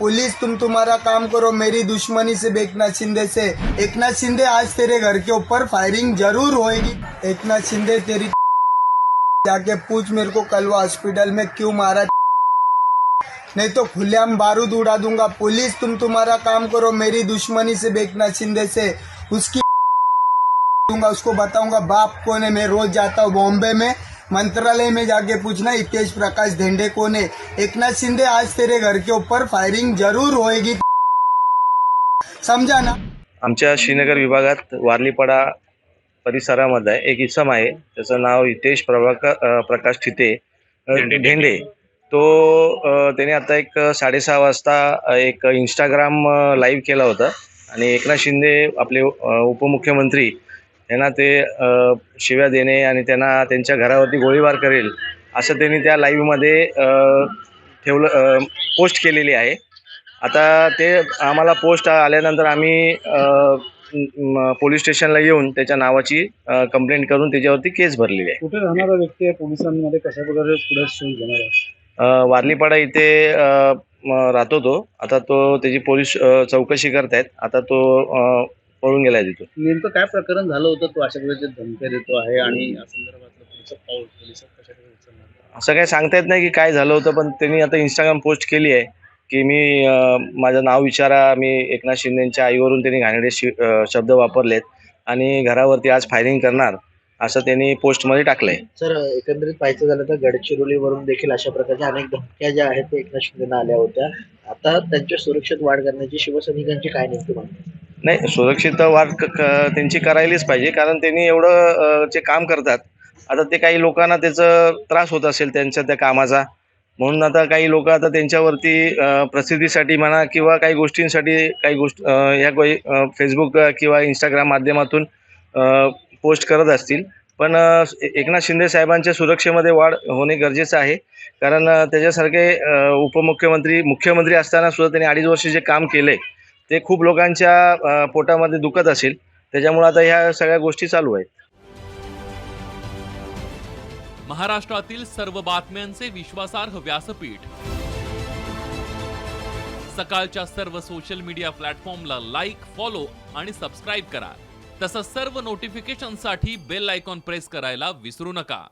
Police, तुम तुम्हारा काम करो, मेरी दुश्मनी से एकनाथ शिंदे से। एकनाथ शिंदे, आज तेरे घर के ऊपर फायरिंग ज़रूर होएगी। एकनाथ शिंदे, तेरी जाके पूछ मेरे को कलवा हॉस्पिटल में क्यों मारा। नहीं तो खुलेआम बारूद उड़ा दूँगा। पुलिस, तुम तुम्हारा काम करो, मेरी दुश्मनी से एकनाथ शिंदे से। उसकी दूँगा, उसको बताऊँगा, बाप कौन है? मैं रोज जाता हूँ बॉम्बे में। मंत्रालय में जाके पूछना हितेश प्रकाश धेंडे कौन है? एकनाथ शिंदे आज तेरे घर के ऊपर फायरिंग जरूर होएगी। समझा ना? आमच्या श्रीनगर विभागात वारलीपाडा परिसरामध्ये एक इसम आहे त्याचं नाव हितेश प्रभाकर प्रकाश ठिते ढेंडे तो त्याने आता एक साडेसहा वाजता एक इंस्टाग्राम लाईव्ह केला होता. आणि एकनाथ शिंदे आपले अ, उपमुख्यमंत्री यांना ते शिव्या देणे आणि त्यांना त्यांच्या घरावरती गोळीबार करेल असं त्यांनी त्या लाईव्हमध्ये ठेवलं पोस्ट केलेली आहे. आता ते आम्हाला पोस्ट आल्यानंतर आम्ही पोलीस स्टेशनला येऊन त्याच्या नावाची कंप्लेंट करून त्याच्यावरती केस भरलेली आहे. कुठे राहणारा व्यक्ती आहे? पोलिसांमध्ये कशा प्रकारे पुढे घेणार आहे? वारलीपाडा इथे राहतो तो. आता तो त्याची पोलीस चौकशी करतायत. आता तो पळून गेलाय तिथून. नेमकं काय प्रकरण झालं होतं? तो अशा प्रकारचे धमक्या देतो आहे आणि या संदर्भातलं पुढचं पाऊल पोलिसात कशा प्रकारे उचलणार? असं काही सांगता येत नाही की काय झालं होतं पण त्यांनी आता इंस्टाग्राम पोस्ट केली आहे की मी अ, माझं नाव विचारा मी एकनाथ शिंदेच्या आईवरून त्यांनी घाणेरडे शि अ, शब्द वापरलेत आणि घरावरती आज फायरिंग करणार असं त्यांनी पोस्टमध्ये टाकलं आहे सर एकंदरीत पाहायचं झालं तर गडचिरोलीवरून देखील अशा प्रकारच्या अनेक धमक्या ज्या आहेत ते एकनाथ शिंदेना आल्या होत्या. आता त्यांच्या सुरक्षेत वाढ करण्याची शिवसैनिकांची काय नेमकी मागणी आहे? नाही सुरक्षित वाढ क- क- त्यांची करायलीच पाहिजे कारण त्यांनी एवढं जे काम करतात आता ते काही लोकांना त्याचं त्रास होत असेल त्यांच्या त्या कामाचा. म्हणून आता काही लोक आता त्यांच्यावरती प्रसिद्धीसाठी म्हणा किंवा काही गोष्टींसाठी काही गोष्ट या काही फेसबुक किंवा इंस्टाग्राम माध्यमातून पोस्ट करत असतील. पण एकनाथ शिंदे साहेबांच्या सुरक्षेमध्ये वाढ होणे गरजेचं आहे. कारण त्याच्यासारखे उपमुख्यमंत्री मुख्यमंत्री असताना सुद्धा त्यांनी अडीच वर्ष जे काम केलं आहे ते खूप लोकांच्या पोटामध्ये दुखत असेल. त्याच्यामुळे आता ह्या सगळ्या गोष्टी चालू आहेत. महाराष्ट्रातील सर्व बातम्यांचे विश्वासार्ह व्यासपीठ. सकाळच्या सर्व सोशल मीडिया प्लॅटफॉर्मला लाईक फॉलो आणि सबस्क्राईब करा. तसंच सर्व नोटिफिकेशनसाठी बेल आयकॉन प्रेस करायला विसरू नका.